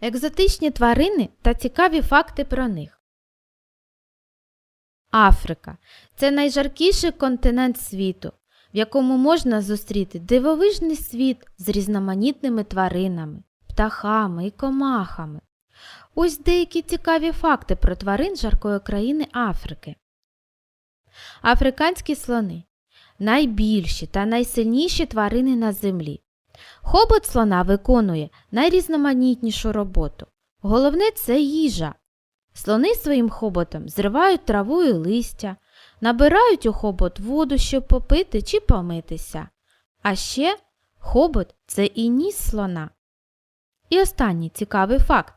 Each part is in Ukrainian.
Екзотичні тварини та цікаві факти про них. Африка це найжаркіший континент світу, в якому можна зустріти дивовижний світ з різноманітними тваринами, птахами і комахами. Ось деякі цікаві факти про тварин жаркої країни Африки. Африканські слони найбільші та найсильніші тварини на землі. Хобот слона виконує найрізноманітнішу роботу. Головне це їжа. Слони своїм хоботом зривають траву і листя, набирають у хобот воду, щоб попити чи помитися. А ще хобот це і ніс слона. І останній цікавий факт.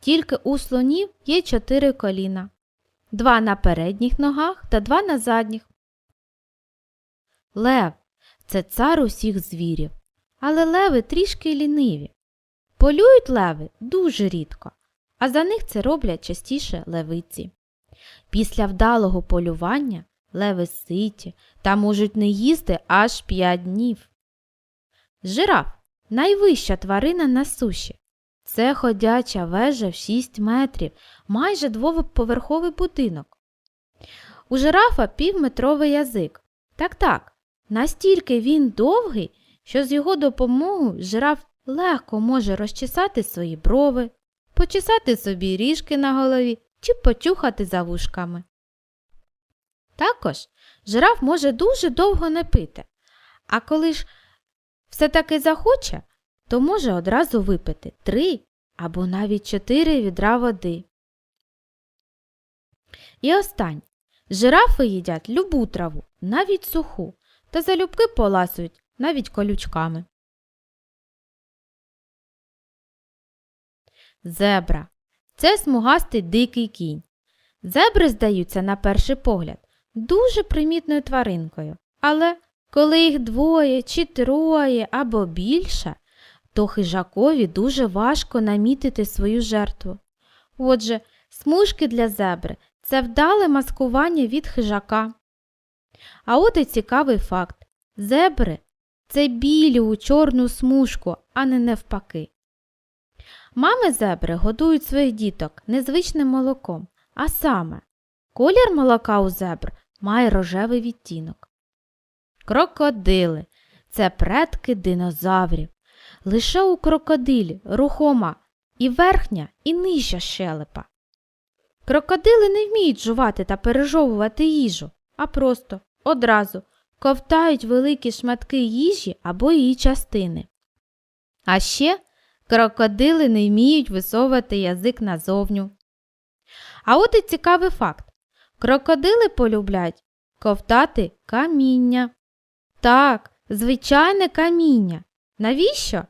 Тільки у слонів є чотири коліна. Два на передніх ногах та два на задніх. Лев це цар усіх звірів. Але леви трішки ліниві. Полюють леви дуже рідко, а за них це роблять частіше левиці. Після вдалого полювання леви ситі та можуть не їсти аж 5 днів. Жираф найвища тварина на суші. Це ходяча вежа в 6 метрів, майже двоповерховий будинок. У жирафа півметровий язик. Так так, настільки він довгий, що з його допомогою жираф легко може розчесати свої брови, почесати собі ріжки на голові чи почухати за вушками. Також жираф може дуже довго не пити, а коли ж все таки захоче, то може одразу випити три або навіть чотири відра води. І останнє. Жирафи їдять любу траву, навіть суху, та залюбки поласують навіть колючками. Зебра це смугастий дикий кінь. Зебри здаються на перший погляд дуже примітною тваринкою, але коли їх двоє чи троє або більше, то хижакові дуже важко намітити свою жертву. Отже, смужки для зебри це вдале маскування від хижака. А от і цікавий факт. Зебри це білі у чорну смужку, а не навпаки. Мами зебри годують своїх діток незвичним молоком, а саме колір молока у зебр має рожевий відтінок. Крокодили це предки динозаврів. Лише у крокодилі рухома і верхня, і нижча щелепа. Крокодили не вміють жувати та пережовувати їжу, а просто одразу ковтають великі шматки їжі або її частини. А ще крокодили не вміють висовувати язик назовню. А от і цікавий факт. Крокодили полюблять ковтати каміння. Так, звичайне каміння. Навіщо?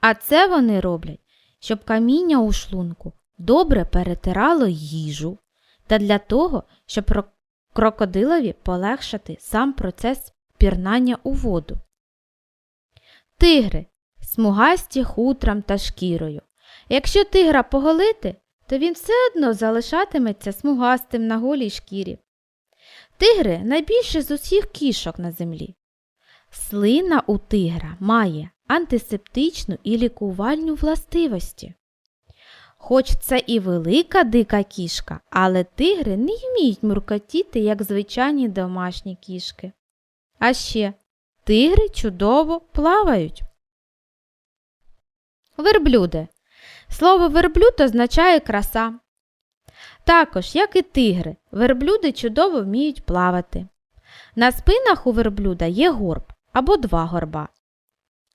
А це вони роблять, щоб каміння у шлунку добре перетирало їжу та для того, щоб крокодилові полегшити сам процес пірнання у воду. Тигри смугасті хутром та шкірою. Якщо тигра поголити, то він все одно залишатиметься смугастим на голій шкірі. Тигри найбільше з усіх кішок на землі. Слина у тигра має антисептичну і лікувальну властивості. Хоч це і велика дика кішка, але тигри не вміють муркотіти, як звичайні домашні кішки. А ще тигри чудово плавають. Верблюди. Слово верблюд означає краса. Також, як і тигри, верблюди чудово вміють плавати. На спинах у верблюда є горб або два горба.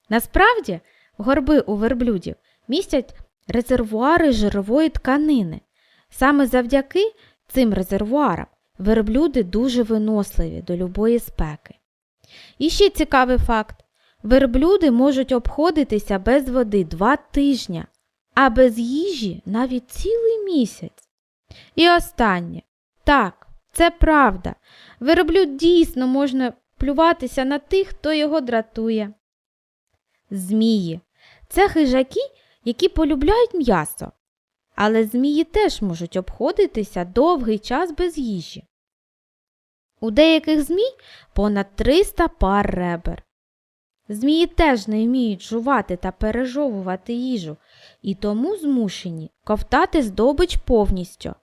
Насправді, горби у верблюдів містять резервуари жирової тканини. Саме завдяки цим резервуарам верблюди дуже виносливі до любої спеки. І ще цікавий факт: верблюди можуть обходитися без води два тижні, а без їжі навіть цілий місяць. І останнє так, це правда. Верблюд дійсно можна плюватися на тих, хто його дратує. Змії це хижаки, які полюбляють м'ясо. Але змії теж можуть обходитися довгий час без їжі. У деяких змій понад 300 пар ребер. Змії теж не вміють жувати та пережовувати їжу, і тому змушені ковтати здобич повністю,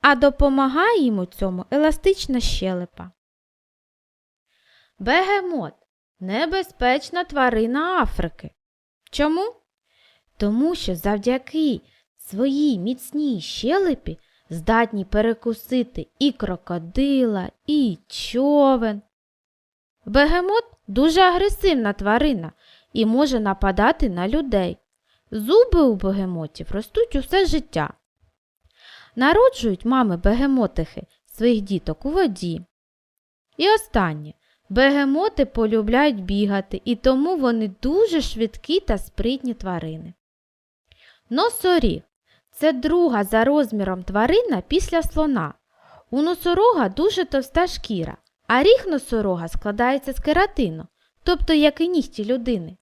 а допомагає їм у цьому еластична щелепа. Бегемот небезпечна тварина Африки. Чому? Тому що завдяки своїй міцній щелепі здатні перекусити і крокодила, і човен. Бегемот дуже агресивна тварина і може нападати на людей. Зуби у бегемотів ростуть усе життя. Народжують мами бегемотихи своїх діток у воді. І останнє. Бегемоти полюбляють бігати, і тому вони дуже швидкі та спритні тварини. Носоріг це друга за розміром тварина після слона. У носорога дуже товста шкіра, а ріг носорога складається з кератину, тобто як і нігті людини.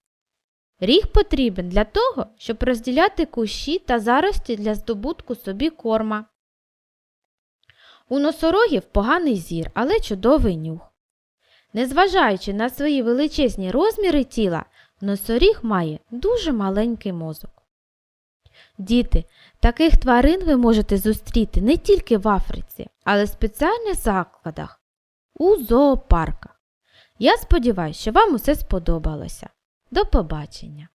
Ріг потрібен для того, щоб розділяти кущі та зарості для здобутку собі корма. У носорогів поганий зір, але чудовий нюх. Незважаючи на свої величезні розміри тіла, носоріг має дуже маленький мозок. Діти, таких тварин ви можете зустріти не тільки в Африці, але й в спеціальних закладах у зоопарках. Я сподіваюся, що вам усе сподобалося. До побачення!